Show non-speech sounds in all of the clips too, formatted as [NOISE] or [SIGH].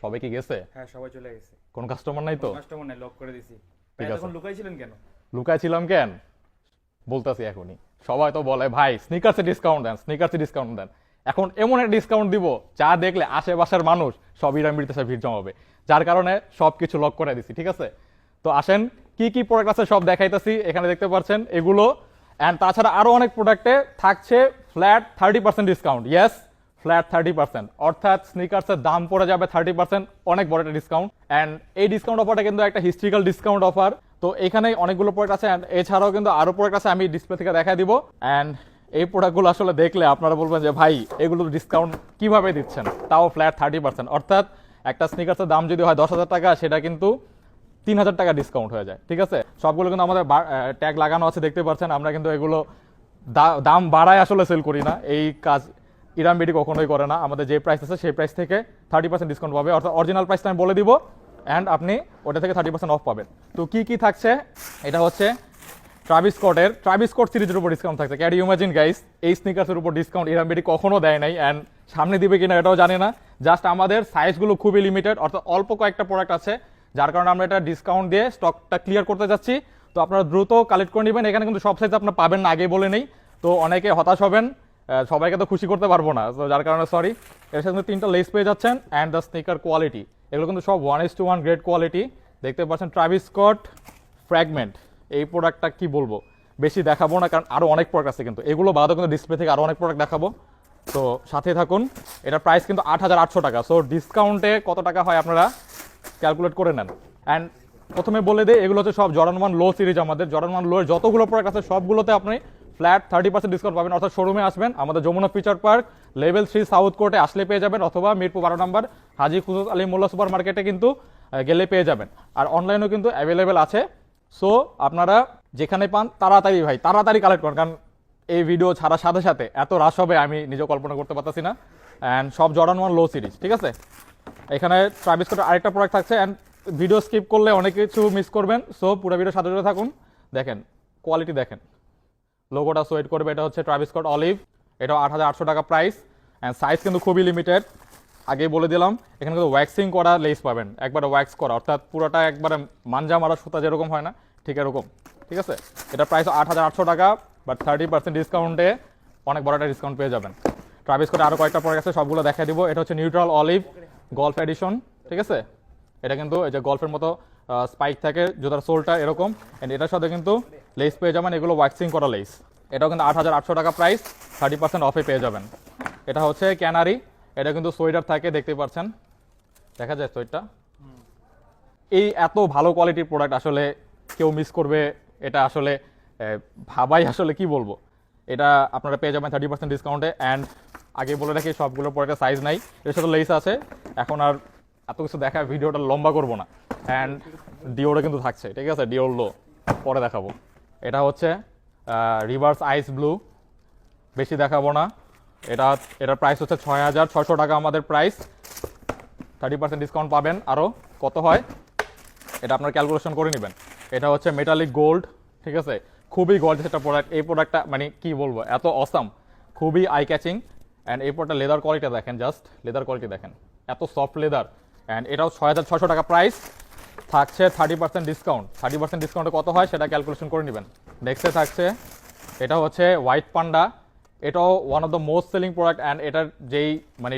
সবাই কি গেছে? হ্যাঁ সবাই চলে গেছে। কোন কাস্টমার নাই তো? কাস্টমার নাই লক করে দিছি। এখন লুকাইছিলেন কেন? লুকাইছিলাম কেন? বলতেছি এখনই। সবাই তো বলে ভাই স্নিকার্সে ডিসকাউন্ট দেন স্নিকার্সে ডিসকাউন্ট দেন। এখন এমন একটা ডিসকাউন্ট দিব যা দেখলে আশেপাশের মানুষ সব ইরামিরিতে সে ভিড় জমাবে। যার কারণে সব কিছু লক করে দিছি ঠিক আছে? তো আসেন কি কি প্রোডাক্ট আছে সব দেখাইতেছি এখানে দেখতে পাচ্ছেন এগুলো। অ্যান্ড তাছাড়া আরও অনেক প্রোডাক্টে থাকছে flat thirty percent discount yes flat thirty percent অর্থাৎ স্নিকার্সের দাম পড়ে যাবে থার্টি পার্সেন্ট অনেক বড় একটা ডিসকাউন্ট অ্যান্ড এই ডিসকাউন্ট অফারটা কিন্তু একটা হিস্ট্রিক্যাল ডিসকাউন্ট অফার তো এখানে অনেকগুলো প্রোডাক্ট আছে অ্যান্ড এছাড়াও কিন্তু আরও প্রোডাক্ট আছে আমি ডিসপ্লে থেকে দেখা দিব। অ্যান্ড এই প্রোডাক্টগুলো আসলে দেখলে আপনারা বলবেন যে, ভাই, এগুলো ডিসকাউন্ট কীভাবে দিচ্ছেন? তাও ফ্ল্যাট থার্টি পার্সেন্ট অর্থাৎ একটা স্নিকার্সের দাম যদি হয় দশ হাজার টাকা, সেটা কিন্তু তিন হাজার টাকা ডিসকাউন্ট হয়ে যায়। ঠিক আছে? সবগুলো কিন্তু আমাদের ট্যাগ লাগানো আছে, দেখতে পাচ্ছেন। আমরা কিন্তু এগুলো দাম বাড়ায় আসলে সেল করি না। এই কাজ ইরাম বিডি কখনোই করে না। আমাদের যে প্রাইস আছে সেই প্রাইস থেকে থার্টি পার্সেন্ট ডিসকাউন্ট পাবে। অর্থাৎ অরিজিনাল প্রাইসটা আমি বলে দিব অ্যান্ড আপনি ওটা থেকে থার্টি পার্সেন্ট অফ পাবেন। তো কী কী থাকছে? এটা হচ্ছে ট্রাভিস স্কটের ট্রাভিস স্কট সিরিজের উপর ডিসকাউন্ট থাকছে। ক্যারি ইমাজিন গাইস এই স্নিকার্সের উপর ডিসকাউন্ট ইরাম বিডি কখনো দেয় নাই অ্যান্ড সামনে দিবে কিনা এটাও জানি না। জাস্ট আমাদের সাইজগুলো খুবই লিমিটেড অর্থাৎ অল্প কয়েকটা প্রোডাক্ট আছে, যার কারণে আমরা এটা ডিসকাউন্ট দিয়ে স্টকটা ক্লিয়ার করতে যাচ্ছি। তো আপনারা দ্রুত কালেক্ট করে নেবেন। এখানে কিন্তু সব সাইজ আপনার পাবেন না, আগে বলে নেই। তো অনেকে হতাশ হবেন। সবাইকে তো খুশি করতে পারব না। তো যার কারণে সরি এর সাথে তিনটা লেস পেয়ে যাচ্ছেন অ্যান্ড দ্য স্নিকার কোয়ালিটি এগুলো কিন্তু সব one is two one grade quality দেখতে পাচ্ছেন ট্রাভিস স্কট ফ্র্যাগমেন্ট এই প্রোডাক্টটা কি বলব? বেশি দেখাবো না, কারণ আরও অনেক প্রোডাক্ট আছে কিন্তু। এগুলো বাদও কিন্তু ডিসপ্লে থেকে আরও অনেক প্রোডাক্ট দেখাবো। তো সাথে থাকুন। এটার প্রাইস কিন্তু আট হাজার আটশো টাকা। সো ডিসকাউন্টে কত টাকা হয় আপনারা? ক্যালকুলেট করে নেন। অ্যান্ড প্রথমে বলে দিই, এগুলো হচ্ছে সব জরান ওয়ান লো সিরিজ আমাদের। জরান ওয়ান লো এর যতগুলো প্রোডাক্ট আছে, সবগুলোতে আপনি ফ্ল্যাট থার্টি পার্সেন্ট ডিসকাউন্ট পাবেন, অর্থাৎ শোরুমে আসবেন। আমাদের Jamuna future park level three south কোর্টে আসলে পেয়ে যাবেন, অথবা মিরপুর বারো নম্বর হাজি খুজুস আলী মোল্লা সুপার মার্কেটে কিন্তু গেলে পেয়ে যাবেন। আর অনলাইনেও কিন্তু অ্যাভেলেবেল আছে। সো আপনারা যেখানে পান, তাড়াতাড়ি ভাই, তাড়াতাড়ি কালেক্ট করুন, কারণ এই ভিডিও ছাড়ার সাথে সাথে এত রাশ হবে, আমি নিজে কল্পনা করতে পারতেছি না। অ্যান্ড সব জর্ডান ওয়ান লো সিরিজ ঠিক আছে? এখানে ট্রাভিস স্কটের আরেকটা প্রোডাক্ট থাকছে অ্যান্ড ভিডিও স্কিপ করলে অনেক কিছু মিস করবেন। সো পুরো ভিডিও সাথে সাথে থাকুন। দেখেন কোয়ালিটি দেখেন। লোগোটা সোয়েট করবে, এটা হচ্ছে ট্রাভিস স্কট অলিভ এটাও আট হাজার আটশো টাকা প্রাইস অ্যান্ড সাইজ কিন্তু খুবই লিমিটেড আগেই বলে দিলাম, এখানে কিন্তু ওয়্যাক্সিং করা লেস পাবেন, একবারে ওয়্যাক্স করা, অর্থাৎ পুরোটা একবারে মাঞ্জা মারা সুতা যেরকম হয় না, ঠিক এরকম, ঠিক আছে? এটা প্রাইস আট হাজার আটশো টাকা বাট থার্টি পার্সেন্ট ডিসকাউন্টে অনেক বড় একটা ডিসকাউন্ট পেয়ে যাবেন। ট্রাভিস করে আরও কয়েকটা প্রোডাক্ট আছে, সবগুলো দেখা দিব, এটা হচ্ছে নিউট্রাল অলিভ গল্ফ এডিশন ঠিক আছে? এটা কিন্তু এই যে গল্ফের মতো স্পাইক থাকে, জুতার সোলটা এরকম অ্যান্ড এটার সাথে কিন্তু লেস পেয়ে যাবেন, এগুলো ওয়াক্সিং করা লেস এটাও কিন্তু আট হাজার আটশো টাকা প্রাইস থার্টি পার্সেন্ট অফে পেয়ে যাবেন। এটা হচ্ছে ক্যানারি এটা কিন্তু সোয়েটার থাকে, দেখতে পাচ্ছেন। দেখা যায় সোয়েটটা। এই এত ভালো কোয়ালিটির প্রোডাক্ট আসলে কেউ মিস করবে, এটা আসলে ভাবাই আসলে কি বলব? এটা আপনারা পেয়ে যাবেন থার্টি পার্সেন্ট ডিসকাউন্টে অ্যান্ড আগে বলে রাখি, সবগুলো প্রোডাক্টের সাইজ নাই। এর সাথে লেস আছে। এখন আর এত কিছু দেখা ভিডিওটা লম্বা করব না। অ্যান্ড ডিওটা কিন্তু থাকছে, ঠিক আছে? ডিওর লো পরে দেখাবো। এটা হচ্ছে রিভার্স আইস ব্লু বেশি দেখাবো না। এটা, এটার প্রাইস হচ্ছে ছয় হাজার ছয়শো টাকা আমাদের প্রাইস থার্টি পার্সেন্ট ডিসকাউন্ট পাবেন আরও কত হয়? এটা আপনার ক্যালকুলেশন করে নেবেন। এটা হচ্ছে মেটালিক গোল্ড ঠিক আছে? খুবই গর্জেস একটা প্রোডাক্ট এই প্রোডাক্টটা মানে কি বলব, এত অসাম খুবই আই ক্যাচিং অ্যান্ড এই প্রোডাক্টটা লেদার কোয়ালিটি দেখেন জাস্ট লেদার কোয়ালিটি দেখেন। এত সফট লেদার অ্যান্ড এটাও ছয় হাজার ছশো টাকা প্রাইস থাকছে thirty percent discount thirty percent ডিসকাউন্টে কত হয় সেটা ক্যালকুলেশন করে নেবেন। নেক্সটে থাকছে, এটা হচ্ছে হোয়াইট পান্ডা এটাও one of the most selling product and এটার যেই মানে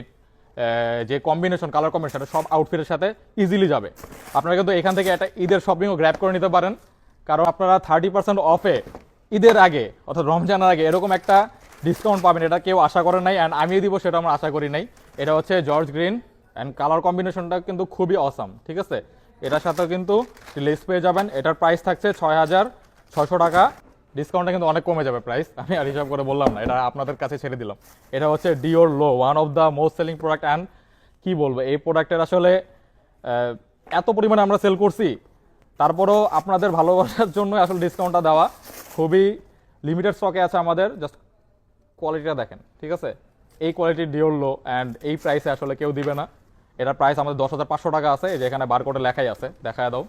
যে কম্বিনেশন কালার কম্বিনেশন সব আউটফিটের সাথে ইজিলি যাবে। আপনারা কিন্তু এখান থেকে একটা ঈদের শপিংও গ্র্যাব করে নিতে পারেন। কারণ আপনারা থার্টি পার্সেন্ট অফে ঈদের আগে অর্থাৎ রমজানের আগে এরকম একটা ডিসকাউন্ট পাবেন, এটা কেউ আশা করে নাই। অ্যান্ড আমিও দিব, সেটা আমরা আশা করি নাই। এটা হচ্ছে জর্জ গ্রিন অ্যান্ড কালার কম্বিনেশনটা কিন্তু খুবই অসাম ঠিক আছে? এটার সাথেও কিন্তু লেস পেয়ে যাবেন। এটার প্রাইস থাকছে ছয় হাজার ছশো টাকা ডিসকাউন্টটা কিন্তু অনেক কমে যাবে প্রাইস আমি আর হিসাব করে বললাম না, এটা আপনাদের কাছে ছেড়ে দিলাম। এটা হচ্ছে Dior low one of the most selling product and কি বলব, এই প্রোডাক্টের আসলে এত পরিমাণে আমরা সেল করছি। তারপরেও আপনাদের ভালোবাসার জন্য আসলে ডিসকাউন্টটা দেওয়া। খুবই লিমিটেড স্টকে আছে আমাদের। জাস্ট কোয়ালিটিটা দেখেন, ঠিক আছে? এই কোয়ালিটির ডিওর লো অ্যান্ড এই প্রাইসে আসলে কেউ দিবে না। এটার প্রাইস আমাদের দশ হাজার পাঁচশো টাকা আছে যে এখানে বারকোডে লেখাই আছে, দেখায় দাও।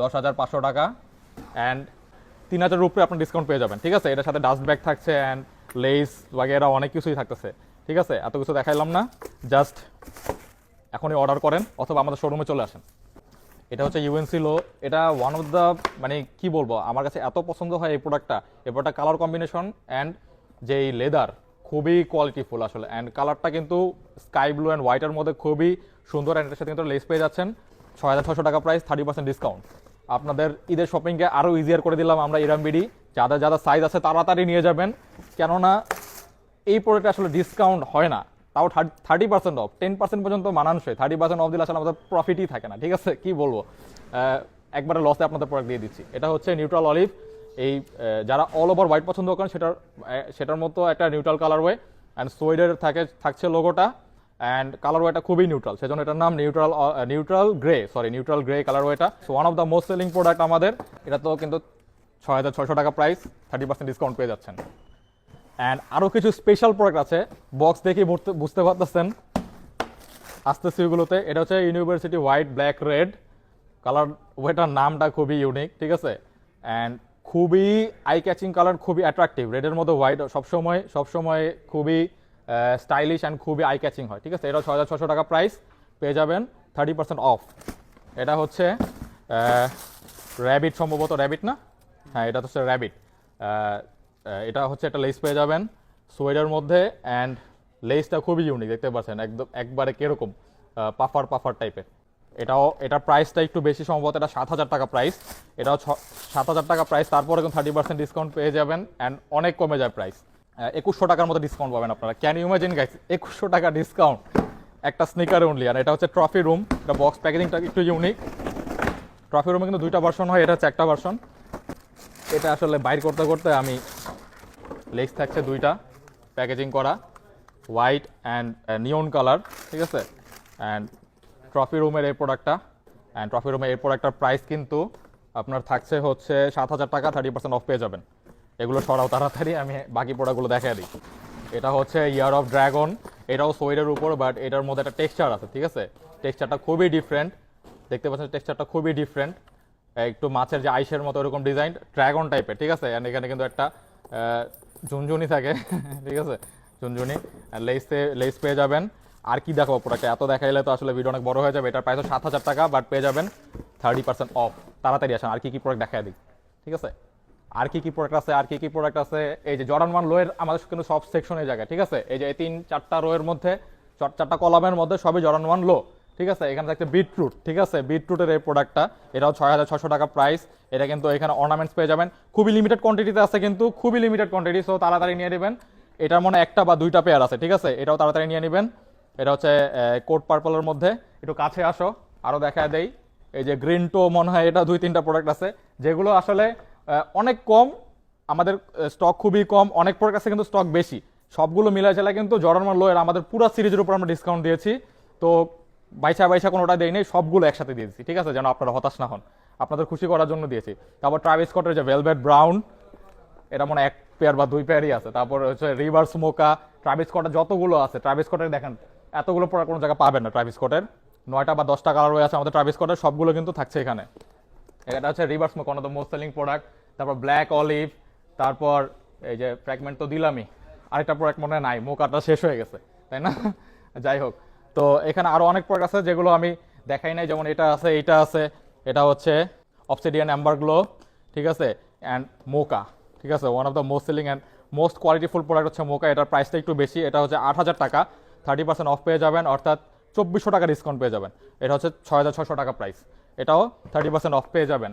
দশ হাজার পাঁচশো টাকা অ্যান্ড তিন হাজারের উপরে আপনি ডিসকাউন্ট পেয়ে যাবেন, ঠিক আছে? এটার সাথে ডাস্ট ব্যাগ থাকছে অ্যান্ড লেস বাগেরা অনেক কিছুই থাকতেছে, ঠিক আছে? এত কিছু দেখাইলাম না জাস্ট এখনই অর্ডার করেন, অথবা আমাদের শোরুমে চলে আসেন। এটা হচ্ছে ইউএনসি লো এটা ওয়ান অফ দ্য মানে কি বলব, আমার কাছে এত পছন্দ হয় এই প্রোডাক্টটা এই প্রোডাক্ট কালার কম্বিনেশন অ্যান্ড যে এই লেদার খুবই কোয়ালিটিফুল আসলে। অ্যান্ড কালারটা কিন্তু স্কাই ব্লু অ্যান্ড হোয়াইটের মধ্যে খুবই সুন্দর অ্যান্ড এটার সাথে কিন্তু লেস পেয়ে যাচ্ছেন। ছয় হাজার ছশো টাকা প্রাইস থার্টি পার্সেন্ট ডিসকাউন্ট আপনাদের ঈদের শপিংকে আরও ইজিয়ার করে দিলাম আমরা ইরাম বিডি। যাদের যাদের সাইজ আছে তাড়াতাড়ি নিয়ে যাবেন। কেননা এই প্রোডাক্টে আসলে ডিসকাউন্ট হয় না। তাও thirty percent off ten percent পর্যন্ত মানানসই। থার্টি পার্সেন্ট অফ দিলে আসলে আমাদের প্রফিটই থাকে না। ঠিক আছে? কি বলব? একবারে লসে আপনাদের প্রোডাক্ট দিয়ে দিচ্ছি। এটা হচ্ছে নিউট্রাল অলিভ এই যারা অল ওভার হোয়াইট পছন্দ করেন, সেটার সেটার মতো একটা নিউট্রাল কালার ওয়ে অ্যান্ড সোয়েডের থাকে, থাকছে লোগোটা অ্যান্ড কালার ওয়েটা খুবই নিউট্রাল সেজন্য এটার নাম neutral neutral grey sorry neutral grey colour ওয়েটা so one of the most selling product আমাদের, এটা তো কিন্তু ছয় হাজার ছয়শো টাকা প্রাইস থার্টি পার্সেন্ট ডিসকাউন্ট পেয়ে যাচ্ছেন। অ্যান্ড আরও কিছু স্পেশাল প্রোডাক্ট আছে বক্স দেখে বুঝতে- বুঝতে পারতেছেন। আসতেছি ওগুলোতে এটা হচ্ছে university white black red colour waiter নামটা খুবই ইউনিক ঠিক আছে? অ্যান্ড খুবই আই ক্যাচিং কালার খুবই অ্যাট্রাকটিভ রেডের মধ্যে হোয়াইট সবসময় সবসময় খুবই স্টাইলিশ অ্যান্ড খুবই আই ক্যাচিং হয়, ঠিক আছে? এটা ছয় হাজার ছশো টাকা প্রাইস পেয়ে যাবেন থার্টি পার্সেন্ট অফ এটা হচ্ছে র্যাবিট সম্ভবত র্যাবিট না? হ্যাঁ এটা হচ্ছে র্যাবিট এটা হচ্ছে একটা লেস পেয়ে যাবেন সোয়েডের মধ্যে অ্যান্ড লেসটা খুবই ইউনিক দেখতে পাচ্ছেন? একদম, একবারে কীরকম পাফার পাফার টাইপের এটাও এটার প্রাইসটা একটু বেশি সম্ভবত এটা সাত হাজার টাকা প্রাইস এটাও সাত হাজার টাকা প্রাইস তারপরে কিন্তু থার্টি পার্সেন্ট ডিসকাউন্ট পেয়ে যাবেন অ্যান্ড অনেক কমে যায় প্রাইস একুশশো টাকার মতো ডিসকাউন্ট পাবেন আপনারা। ক্যান ইমাজিন গাইস একুশশো টাকা ডিসকাউন্ট একটা স্নিকার অনলি আর এটা হচ্ছে ট্রফি রুম এটা বক্স প্যাকেজিংটা একটু ইউনিক ট্রফি রুমে কিন্তু দুইটা ভার্সন হয়, এটা হচ্ছে একটা ভার্সন এটা আসলে বাইর করতে করতে আমি লেগস থাকছে দুইটা প্যাকেজিং করা। হোয়াইট অ্যান্ড নিয়ন কালার ঠিক আছে? অ্যান্ড ট্রফি রুমের এই প্রোডাক্টটা অ্যান্ড ট্রফি রুমের এই প্রোডাক্টটার প্রাইস কিন্তু আপনার থাকছে হচ্ছে সাত হাজার টাকা থার্টি পার্সেন্ট অফ পেয়ে যাবেন। এগুলো সরাও তাড়াতাড়ি, আমি বাকি প্রোডাক্টগুলো দেখাই দিই। এটা হচ্ছে ইয়ার অফ ড্রাগন এটাও সোয়েডের উপর বাট এটার মধ্যে একটা টেক্সচার আছে, ঠিক আছে? টেক্সচারটা খুবই ডিফারেন্ট দেখতে পাচ্ছেন টেক্সচারটা খুবই ডিফারেন্ট একটু মাছের যে আইসের মতো এরকম ডিজাইন ড্রাগন টাইপের ঠিক আছে? অ্যান্ড এখানে কিন্তু একটা ঝুনঝুনি থাকে, [LAUGHS] ঠিক আছে? ঝুনঝুনি লেসে লেস পেয়ে যাবেন। আর কি দেখাবো প্রোডাক্ট এত দেখাইলে তো আসলে ভিডিও অনেক বড় হয়ে যাবে। এটার প্রাইস সাত হাজার টাকা বাট পেয়ে যাবেন থার্টি পার্সেন্ট অফ তাড়াতাড়ি আসেন, আর কি কি প্রোডাক্ট দেখাই দিই? ঠিক আছে? আর কি কি প্রোডাক্ট আছে, আর কি কি প্রোডাক্ট আছে? এই যে জর্ডান ওয়ান লোয়ের আমাদের কিন্তু সব সেকশনের জায়গায়, ঠিক আছে? এই যে এই তিন, চারটা রোয়ের মধ্যে চার- চারটা কলামের মধ্যে সবই জর্ডান ওয়ান লো ঠিক আছে? এখানে থাকছে বিটরুট ঠিক আছে? বিটরুটের এই প্রোডাক্টটা এটাও ছয় হাজার ছশো টাকা প্রাইস এটা কিন্তু এখানে অর্নামেন্টস পেয়ে যাবেন। খুবই লিমিটেড কোয়ান্টিটিতে আছে কিন্তু, খুবই লিমিটেড কোয়ান্টিটি সো তাড়াতাড়ি নিয়ে নেবেন। এটার মনে একটা বা দুইটা পেয়ার আছে, ঠিক আছে? এটাও তাড়াতাড়ি নিয়ে নেবেন। এটা হচ্ছে কোট পার্পলের মধ্যে। একটু কাছে আসো আরও দেখা দেই। এই যে গ্রিন টো, মনে হয় এটা দুই তিনটা প্রোডাক্ট আছে। যেগুলো আসলে অনেক কম, আমাদের স্টক খুবই কম, অনেক প্রোডাক্ট আছে কিন্তু স্টক বেশি। সবগুলো মিলাই চালা কিন্তু জর্ডান লোয়ের আমাদের পুরো সিরিজের উপর আমরা ডিসকাউন্ট দিয়েছি। তো বাইসা বাইসা কোনোটা দেই নেই, সবগুলো একসাথে দিয়েছি, ঠিক আছে? যেন আপনারা হতাশ না হন। আপনাদের খুশি করার জন্য দিয়েছি। তারপর ট্রাভিস স্কটের যে ভেলভেট ব্রাউন এটা মনে এক পেয়ার বা দুই পেয়ারই আছে। তারপর হচ্ছে রিভার স্মোকা ট্রাভিস স্কটের যতগুলো আছে ট্রাভিস স্কটের দেখেন এতগুলো প্রোডাক্ট কোনো জায়গায় পাবেন না ট্রাভিস স্কটের নয়টা বা দশটা কালার আছে আমাদের ট্রাভিস স্কটের সবগুলো কিন্তু থাকছে এখানে। এটা হচ্ছে reverse one of most selling product তারপর ব্ল্যাক অলিভ তারপর এই যে ফ্র্যাগমেন্ট তো দিলামই। আরেকটা প্রোডাক্ট মনে হয় নাই, মোকাটা শেষ হয়ে গেছে, তাই না? যাই হোক, তো এখানে আরও অনেক প্রোডাক্ট আছে যেগুলো আমি দেখাই নাই, যেমন এটা আছে এটা আছে, এটা হচ্ছে অপসিডিয়ান অ্যাম্বার গ্লো ঠিক আছে? অ্যান্ড মোকা ঠিক আছে? One of the most selling and most qualityful product হচ্ছে মোকা এটার প্রাইসটা একটু বেশি, এটা হচ্ছে আট হাজার টাকা। থার্টি পার্সেন্ট অফ পেয়ে যাবেন, অর্থাৎ চব্বিশশো টাকা ডিসকাউন্ট পেয়ে যাবেন। এটা হচ্ছে ছয় হাজার ছশো টাকা প্রাইস এটাও থার্টি পার্সেন্ট অফ পেয়ে যাবেন।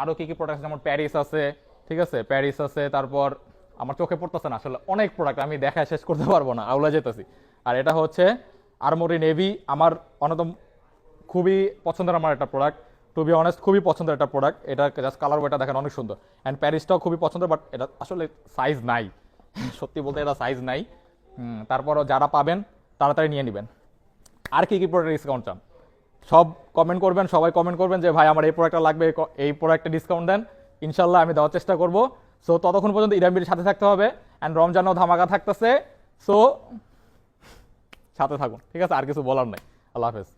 আরও কী কী প্রোডাক্ট যেমন প্যারিস আছে, ঠিক আছে? প্যারিস আছে, তারপর আমার চোখে পড়তেছে না আসলে, অনেক প্রোডাক্ট আমি দেখায় শেষ করতে পারব না, আউলা যেতেছি। আর এটা হচ্ছে আরমোরি নেভি আমার অন্যতম খুবই পছন্দের আমার একটা প্রোডাক্ট টু বি অনেস্ট খুবই পছন্দের একটা প্রোডাক্ট এটা জাস্ট কালার ওয়েটা দেখেন অনেক সুন্দর। অ্যান্ড প্যারিসটাও খুবই পছন্দের বাট এটা আসলে সাইজ নাই। সত্যি বলতে এটা সাইজ নাই। তারপরও যারা পাবেন তাড়াতাড়ি নিয়ে নেবেন। আর কী কী প্রোডাক্ট ডিসকাউন্ট চান? সব কমেন্ট করবেন, সবাই কমেন্ট করবেন যে, ভাই, আমার এই প্রোডাক্টটা লাগবে এই প্রোডাক্টটা ডিসকাউন্ট দেন। ইনশাল্লাহ আমি দেওয়ার চেষ্টা করব। সো ততক্ষণ পর্যন্ত ইরামবির সাথে থাকতে হবে অ্যান্ড রমজানও ধামাকা থাকতেছে। সো সাথে থাকুন। ঠিক আছে, আর কিছু বলার নাই। আল্লাহ হাফেজ।